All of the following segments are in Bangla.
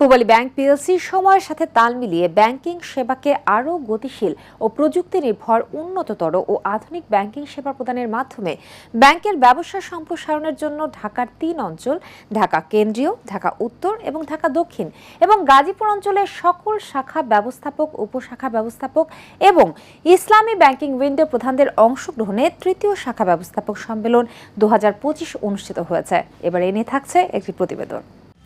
পূবালী ব্যাংক পিএলসি সময়ের সাথে তাল মিলিয়ে ব্যাংকিং সেবাকে আরও গতিশীল ও প্রযুক্তি নির্ভর উন্নততর ও আধুনিক ব্যাংকিং সেবা প্রদানের মাধ্যমে ব্যাংকের ব্যবসা সম্প্রসারণের জন্য ঢাকার তিন অঞ্চল, ঢাকা কেন্দ্রীয়, ঢাকা উত্তর এবং ঢাকা দক্ষিণ এবং গাজীপুর অঞ্চলের সকল শাখা ব্যবস্থাপক, উপশাখা ব্যবস্থাপক এবং ইসলামী ব্যাংকিং উইন্ডো প্রধানদের অংশগ্রহণে তৃতীয় শাখা ব্যবস্থাপক সম্মেলন দু হাজার পঁচিশ অনুষ্ঠিত হয়েছে। এবার এ নিয়ে থাকছে একটি প্রতিবেদন।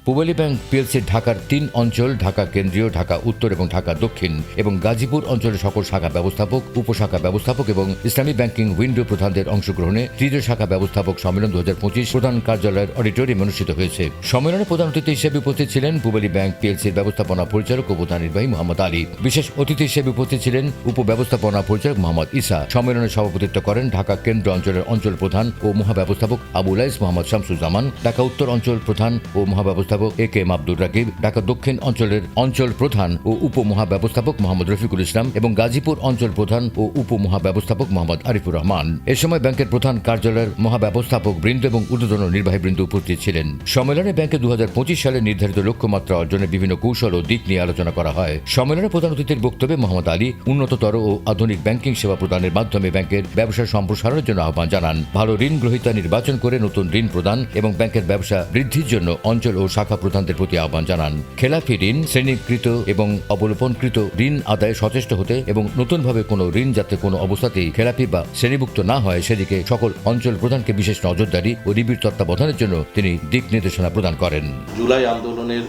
পূবালী ব্যাংক পিএলসির ঢাকার তিন অঞ্চল, ঢাকা কেন্দ্রীয়, ঢাকা উত্তর এবং ঢাকা দক্ষিণ এবং গাজীপুর অঞ্চলের সকল শাখা ব্যবস্থাপক, উপশাখা ব্যবস্থাপক এবং ইসলামী ব্যাংকিং উইন্ডো প্রধানদের অংশগ্রহণে তৃতীয় শাখা ব্যবস্থাপক সম্মেলন দু হাজার পঁচিশ প্রধান কার্যালয়ের অডিটোরিয়ামে অনুষ্ঠিত হয়েছে। সম্মেলনে প্রধান অতিথি হিসেবে উপস্থিত ছিলেন পূবালী ব্যাংক পিএলসির ব্যবস্থাপনা পরিচালক ও প্রধান নির্বাহী মোহাম্মদ আলী। বিশেষ অতিথি হিসেবে উপস্থিত ছিলেন উপব্যবস্থাপনা পরিচালক মোহাম্মদ ইসা। সম্মেলনে সভাপতিত্ব করেন ঢাকা কেন্দ্র অঞ্চলের অঞ্চল প্রধান ও মহাব্যবস্থাপক আবুল আইস মোহাম্মদ শামসুজ্জামান, ঢাকা উত্তর অঞ্চল প্রধান ও মহাব্যবস্থাপক এ কে আব্দুর রাকিব ঢাকা দক্ষিণ অঞ্চলের অঞ্চল প্রধান ও উপ মহাব্যবস্থাপক মোহাম্মদ রফিকুল ইসলাম এবং গাজীপুর অঞ্চল প্রধান ও উপ মহাব্যবস্থাপক মোহাম্মদ আরিফুর রহমান। এ সময় ব্যাংকের প্রধান কার্যালয়ের মহাব্যবস্থাপক বৃন্দ এবং ঊর্ধ্বতন নির্বাহী বৃন্দ উপস্থিত ছিলেন। সম্মেলনে ব্যাংকে দু সালে নির্ধারিত লক্ষ্যমাত্রা অর্জনের বিভিন্ন কৌশল ও দিক নিয়ে আলোচনা করা হয়। সম্মেলনে প্রধান অতিথির বক্তব্যে মোহাম্মদ আলী উন্নততর ও আধুনিক ব্যাংকিং সেবা প্রদানের মাধ্যমে ব্যাংকের ব্যবসা সম্প্রসারণের জন্য আহ্বান জানান। ভালো ঋণ গ্রহীতা নির্বাচন করে নতুন ঋণ প্রদান এবং ব্যাংকের ব্যবসা বৃদ্ধির জন্য অঞ্চল ও শাখা প্রধানদের প্রতি আহ্বান জানান। খেলাফি ঋণ, শ্রেণীকৃত এবং অবলোপনকৃত ঋণ আদায়ে সচেষ্ট হতে এবং নতুনভাবে কোনো ঋণ যাতে কোনো অবস্থাতেই খেলাপি বা শ্রেণীভুক্ত না হয়, সেদিকে সকল অঞ্চল প্রধানকে বিশেষ নজরদারি ও নিবিড় তত্ত্বাবধানের জন্য তিনি দিক নির্দেশনা প্রদান করেন। জুলাই আন্দোলনের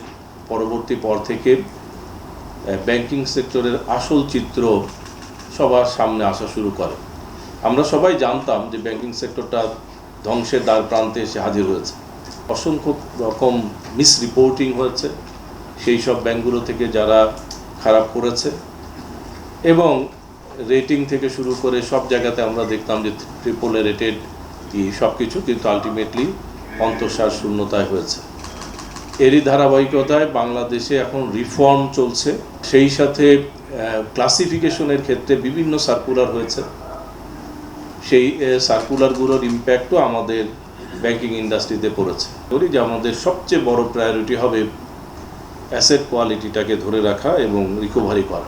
পরবর্তী পর থেকে ব্যাংকিং সেক্টরের আসল চিত্র সবার সামনে আসা শুরু করে। আমরা সবাই জানতাম যে ব্যাংকিং সেক্টরটা ধ্বংসের দ্বার প্রান্তে এসে হাজির হয়েছে। অসংখ্য রকম মিস রিপোর্টিং হয়েছে, সেই সব ব্যাংকগুলো থেকে যারা খারাপ করেছে এবং রেটিং থেকে শুরু করে সব জায়গাতে আমরা দেখতাম যে ট্রিপলে রেটেড সব কিছু কিন্তু আলটিমেটলি অন্তঃসার শূন্যতায় হয়েছে। এরই ধারাবাহিকতায় বাংলাদেশে এখন রিফর্ম চলছে। সেই সাথে ক্লাসিফিকেশনের ক্ষেত্রে বিভিন্ন সার্কুলার হয়েছে। সেই সার্কুলারগুলোর ইম্প্যাক্টও আমাদের ব্যাংকিং ইন্ডাস্ট্রিতে পড়েছে। বলি যে আমাদের সবচেয়ে বড় প্রায়োরিটি হবে অ্যাসেট কোয়ালিটিটাকে ধরে রাখা এবং রিকভারি করা।